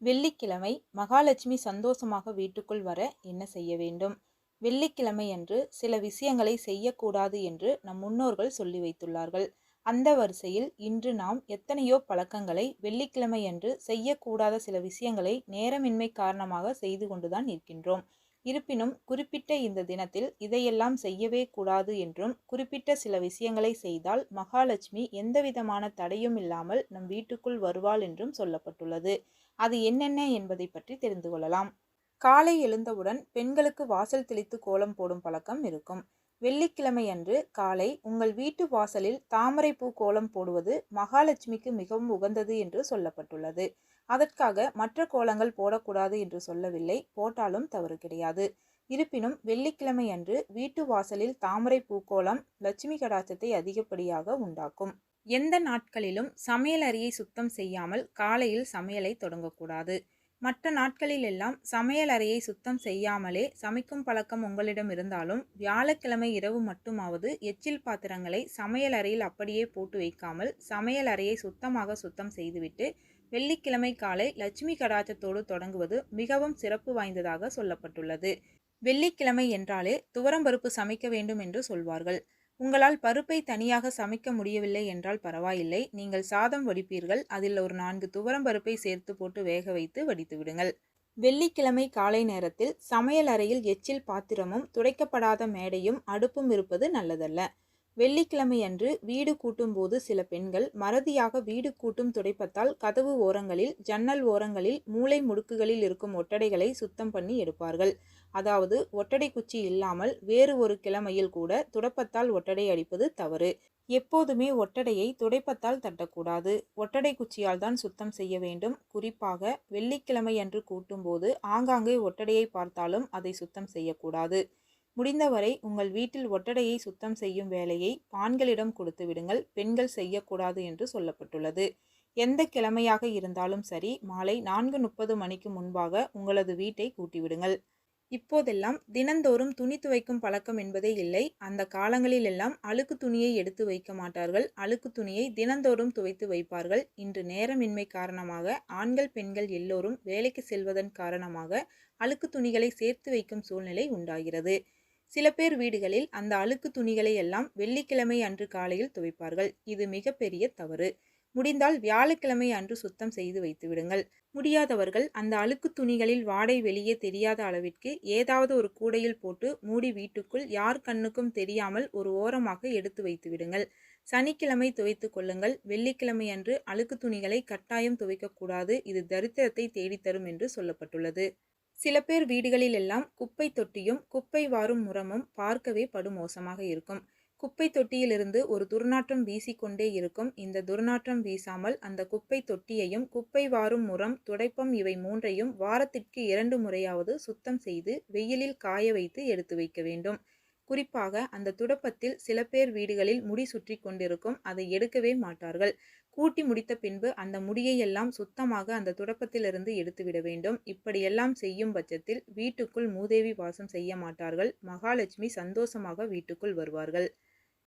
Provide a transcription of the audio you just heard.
வெள்ளிக்கிழமை மகாலட்சுமி சந்தோஷமாக வீட்டுக்குள் வர என்ன செய்ய வேண்டும்? வெள்ளிக்கிழமை அன்று சில விஷயங்களை செய்யக்கூடாது என்று நம் முன்னோர்கள் சொல்லி வைத்துள்ளார்கள். அந்த வரிசையில் இன்று நாம் எத்தனையோ பழக்கங்களை வெள்ளிக்கிழமை அன்று செய்யக்கூடாத சில விஷயங்களை நேரமின்மை காரணமாக செய்து கொண்டுதான் இருக்கின்றோம் இருப்பினும் குறிப்பிட்ட இந்த தினத்தில் இதையெல்லாம் செய்யவே கூடாது என்றும் குறிப்பிட்ட சில விஷயங்களை செய்தால் மகாலட்சுமி எந்தவிதமான தடையும் இல்லாமல் நம் வீட்டுக்குள் வருவாள் என்றும் சொல்லப்பட்டுள்ளது. அது என்னென்ன என்பதை பற்றி தெரிந்து கொள்ளலாம். காலை எழுந்தவுடன் பெண்களுக்கு வாசல் தெளித்து கோலம் போடும் பழக்கம் இருக்கும். வெள்ளிக்கிழமை அன்று காலை உங்கள் வீட்டு வாசலில் தாமரை பூ கோலம் போடுவது மகாலட்சுமிக்கு மிகவும் உகந்தது என்று சொல்லப்பட்டுள்ளது. அதற்காக மற்ற கோலங்கள் போடக்கூடாது என்று சொல்லவில்லை. போட்டாலும் தவறு கிடையாது. இருப்பினும் வெள்ளிக்கிழமை அன்று வீட்டு வாசலில் தாமரை பூக்கோளம் லட்சுமி கடாச்சத்தை அதிகப்படியாக உண்டாக்கும். எந்த நாட்களிலும் சமையல் அறையை சுத்தம் செய்யாமல் காலையில் சமையலை தொடங்கக்கூடாது. மற்ற நாட்களில் எல்லாம் சமையல் அறையை சுத்தம் செய்யாமலே சமைக்கும் பழக்கம் உங்களிடம் இருந்தாலும் வியாழக்கிழமை இரவு மட்டுமாவது எச்சில் பாத்திரங்களை சமையல் அறையில் அப்படியே போட்டு வைக்காமல் சமையல் அறையை சுத்தமாக சுத்தம் செய்துவிட்டு வெள்ளிக்கிழமை காலை லட்சுமி கடாச்சத்தோடு தொடங்குவது மிகவும் சிறப்பு வாய்ந்ததாக சொல்லப்பட்டுள்ளது. வெள்ளிக்கிழமை என்றாலே துவரம்பருப்பு சமைக்க வேண்டும் என்று சொல்வார்கள். உங்களால் பருப்பை தனியாக சமைக்க முடியவில்லை என்றால் பரவாயில்லை. நீங்கள் சாதம் வடிப்பீர்கள். அதில் ஒரு நான்கு துவரம் பருப்பை சேர்த்து போட்டு வேக வைத்து வடித்து விடுங்கள். வெள்ளிக்கிழமை காலை நேரத்தில் சமையல் அறையில் எச்சில் பாத்திரமும் துடைக்கப்படாத மேடையும் அடுப்பும் இருப்பது நல்லதல்ல. வெள்ளிக்கிழமை அன்று வீடு கூட்டும்போது சில பெண்கள் மறதியாக வீடு கூட்டும் துடைப்பத்தால் கதவு ஓரங்களில் ஜன்னல் ஓரங்களில் மூளை முடுக்குகளில் இருக்கும் ஒட்டடைகளை சுத்தம் பண்ணி எடுப்பார்கள். அதாவது ஒட்டடை குச்சி இல்லாமல் வேறு ஒரு கிழமையில் கூட துடைப்பத்தால் ஒட்டடை அடிப்பது தவறு. எப்போதுமே ஒட்டடையை துடைப்பத்தால் தட்டக்கூடாது. ஒட்டடை குச்சியால் தான் சுத்தம் செய்ய வேண்டும். குறிப்பாக வெள்ளிக்கிழமை அன்று கூட்டும்போது ஆங்காங்கே ஒட்டடையை பார்த்தாலும் அதை சுத்தம் செய்யக்கூடாது. முடிந்தவரை உங்கள் வீட்டில் ஒட்டடையை சுத்தம் செய்யும் வேலையை ஆண்களிடம் கொடுத்து விடுங்கள். பெண்கள் செய்யக்கூடாது என்று சொல்லப்பட்டுள்ளது. எந்த கிழமையாக இருந்தாலும் சரி மாலை நான்கு முப்பது மணிக்கு முன்பாக உங்களது வீட்டை கூட்டிவிடுங்கள். இப்போதெல்லாம் தினந்தோறும் துணி துவைக்கும் பழக்கம் என்பதே இல்லை. அந்த காலங்களில் எல்லாம் அழுக்கு துணியை எடுத்து வைக்க மாட்டார்கள். அழுக்கு துணியை தினந்தோறும் துவைத்து வைப்பார்கள். இன்று நேரமின்மை காரணமாக ஆண்கள் பெண்கள் எல்லோரும் வேலைக்கு செல்வதன் காரணமாக அழுக்கு துணிகளை சேர்த்து வைக்கும் சூழ்நிலை உண்டாகிறது. சில பேர் வீடுகளில் அந்த அழுக்கு துணிகளை எல்லாம் வெள்ளிக்கிழமை அன்று காலையில் துவைப்பார்கள். இது மிகப்பெரிய தவறு. முடிந்தால் வியாழக்கிழமை அன்று சுத்தம் செய்து வைத்து விடுங்கள். முடியாதவர்கள் அந்த அழுக்கு துணிகளில் வாடை வெளியே தெரியாத அளவிற்கு ஏதாவது ஒரு கூடையில் போட்டு மூடி வீட்டுக்குள் யார் கண்ணுக்கும் தெரியாமல் ஒரு ஓரமாக எடுத்து வைத்து விடுங்கள். சனிக்கிழமை துவைத்து கொள்ளுங்கள். வெள்ளிக்கிழமை அன்று அழுக்கு துணிகளை கட்டாயம் துவைக்கக்கூடாது. இது தரித்திரத்தை தேடித்தரும் என்று சொல்லப்பட்டுள்ளது. சில பேர் வீடுகளில் எல்லாம் குப்பை தொட்டியும் குப்பை வாரும் முறமும் பார்க்கவே படுமோசமாக இருக்கும். குப்பை தொட்டியிலிருந்து ஒரு துர்நாற்றம் வீசிக்கொண்டே இருக்கும். இந்த துர்நாற்றம் வீசாமல் அந்த குப்பை தொட்டியையும் குப்பை வாரும் முறம் துடைப்பம் இவை மூன்றையும் வாரத்திற்கு இரண்டு முறையாவது சுத்தம் செய்து வெயிலில் காய வைத்து எடுத்து வைக்க வேண்டும். குறிப்பாக அந்த துடப்பத்தில் சில பேர் வீடுகளில் முடி சுற்றி கொண்டிருக்கும் அதை எடுக்கவே மாட்டார்கள். கூட்டி முடித்த பின்பு அந்த முடியை எல்லாம் சுத்தமாக அந்த துடப்பத்திலிருந்து எடுத்துவிட வேண்டும். இப்படியெல்லாம் செய்யும் பட்சத்தில் வீட்டுக்குள் மூதேவி வாசம் செய்ய மாட்டார்கள். மகாலட்சுமி சந்தோஷமாக வீட்டுக்குள் வருவார்கள்.